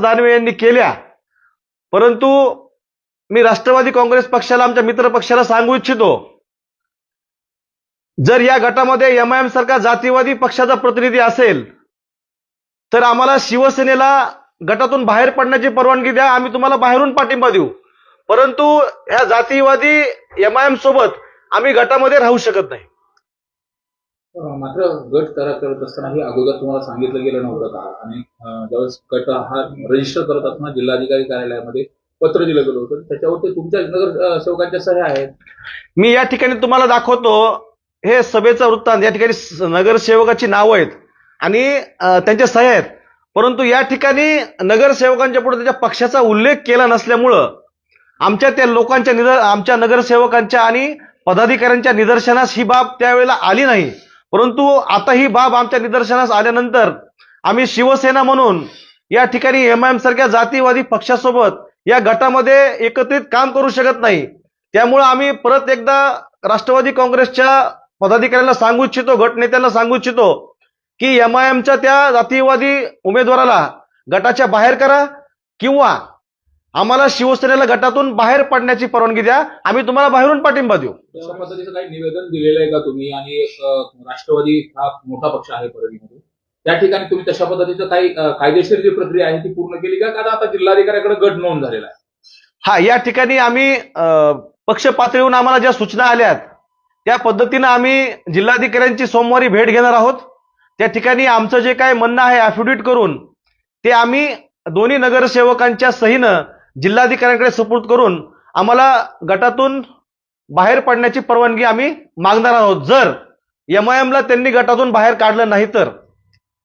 दानवे यांनी केल्या. परंतु मी राष्ट्रवादी काँग्रेस पक्षाला आमच्या मित्र पक्षाला सांगू इच्छितो जर या गटामध्ये एम आय एम सारखा जातीवादी पक्षाचा प्रतिनिधी असेल तर आम्हाला शिवसेनेला गटातून बाहेर पडण्याची परवानगी द्या आम्ही तुम्हाला बाहेरून पाठिंबा देऊ. परंतु ह्या जातीवादी एम आय एम सोबत आम्ही गटामध्ये राहू शकत नाही. मात्र गट करा करत असताना हे अगोदर तुम्हाला सांगितलं गेलं नव्हतं का? आणि ज्यावेळेस गट हा रजिस्टर करत असताना जिल्हाधिकारी कार्यालयामध्ये पत्र दिलं गेलं होतं त्याच्यावर ते तुमच्या नगर सेवकांच्या सह्या आहेत. मी या ठिकाणी तुम्हाला दाखवतो हे सभेचा वृत्तांत या ठिकाणी नगरसेवकाची नावं आहेत आणि त्यांच्या सह्या आहेत. परंतु या ठिकाणी नगरसेवकांच्या पुढे त्याच्या पक्षाचा उल्लेख केला नसल्यामुळं आमच्या त्या लोकांच्या निदर आमच्या नगरसेवकांच्या आणि पदाधिकाऱ्यांच्या निदर्शनास ही बाब त्यावेळेला आली नाही. परंतु आता ही बाब आमच्या निदर्शनास आल्यानंतर आम्ही शिवसेना म्हणून या ठिकाणी एम आय एम सारख्या जातीवादी पक्षासोबत या गटामध्ये एकत्रित काम करू शकत नाही. त्यामुळं आम्ही परत एकदा राष्ट्रवादी काँग्रेसच्या पदाधिकाऱ्यांना सांगू इच्छितो गटनेत्यांना सांगू इच्छितो की एम आय एमच्या त्या जातीयवादी उमेदवाराला गटाच्या बाहेर करा किंवा आम्हाला शिवसेनेला गटातून बाहेर पडण्याची परवानगी द्या. आम्ही तुम्हाला बाहेरून पाठिंबा देऊ. पद्धतीचं काही निवेदन दिलेलं आहे का तुम्ही? आणि एक, राष्ट्रवादी हा मोठा पक्ष आहे परळीमध्ये. त्या ठिकाणी तुम्ही तशा पद्धतीचं काही कायदेशीर जी प्रक्रिया आहे ती पूर्ण केली का? कारण आता जिल्हाधिकाऱ्याकडे गट नोंद झालेला आहे? हा या ठिकाणी आम्ही पक्ष पातळीवरून आम्हाला ज्या सूचना आल्यात त्या पद्धतीनं आम्ही जिल्हाधिकाऱ्यांची सोमवारी भेट घेणार आहोत. त्या ठिकाणी आमचं जे काय म्हणणं आहे ॲफिडेविट करून ते आम्ही दोन्ही नगरसेवकांच्या सहीनं जिल्हाधिकाऱ्यांकडे सुपूर्द करून आम्हाला गटातून बाहेर पडण्याची परवानगी आम्ही मागणार आहोत. जर एम आय एमला त्यांनी गटातून बाहेर काढलं नाही तर.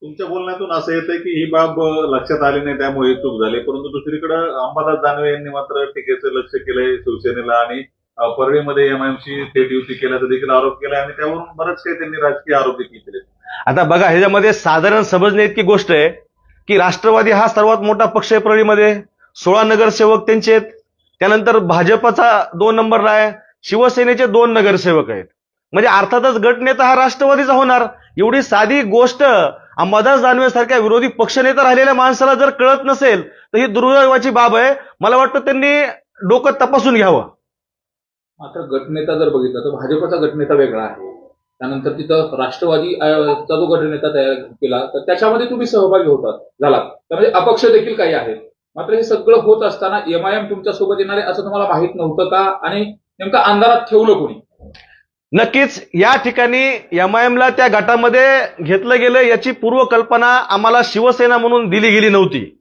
तुमच्या बोलण्यातून असं येतंय की ही बाब लक्षात आली नाही त्यामुळे चूक झाली. परंतु दुसरीकडे अंबादास दानवे यांनी मात्र टीकेचं लक्ष केलंय शिवसेनेला आणि परळीमध्ये एमआयएमची थेट युती केल्याचा देखील आरोप केलाय आणि त्यावरून बरेच काही त्यांनी राजकीय आरोप देखील केले आता बघा ह्याच्यामध्ये साधारण समजणे इतकी गोष्ट आहे की राष्ट्रवादी हा सर्वात मोठा पक्ष आहे परळीमध्ये. सोळा नगरसेवक त्यांचे आहेत. त्यानंतर भाजपचा दोन नंबरला आहे शिवसेनेचे दोन नगरसेवक आहेत. म्हणजे अर्थातच गटनेता हा राष्ट्रवादीचा होणार. एवढी साधी गोष्ट अंबादास दानवे सारख्या विरोधी पक्षनेता राहिलेल्या माणसाला जर कळत नसेल तर ही दुर्दैवाची बाब आहे. मला वाटतं त्यांनी डोकं तपासून घ्यावं. मात्र गटनेता जर बघितला तर भाजपचा गटनेता वेगळा आहे. त्यानंतर तिथं राष्ट्रवादी चा जो गटनेता तयार केला तर त्याच्यामध्ये तुम्ही सहभागी होतात झाला त्यामध्ये म्हणजे अपक्ष देखील काही आहेत. मात्र हे सगळं होत असताना एमआयएम तुमच्यासोबत येणार आहे असं तुम्हाला माहीत नव्हतं का? आणि नेमकं अंधारात ठेवलं कोणी? नक्कीच या ठिकाणी एमआयएमला त्या गटामध्ये घेतलं गेलं याची पूर्वकल्पना आम्हाला शिवसेना म्हणून दिली गेली नव्हती.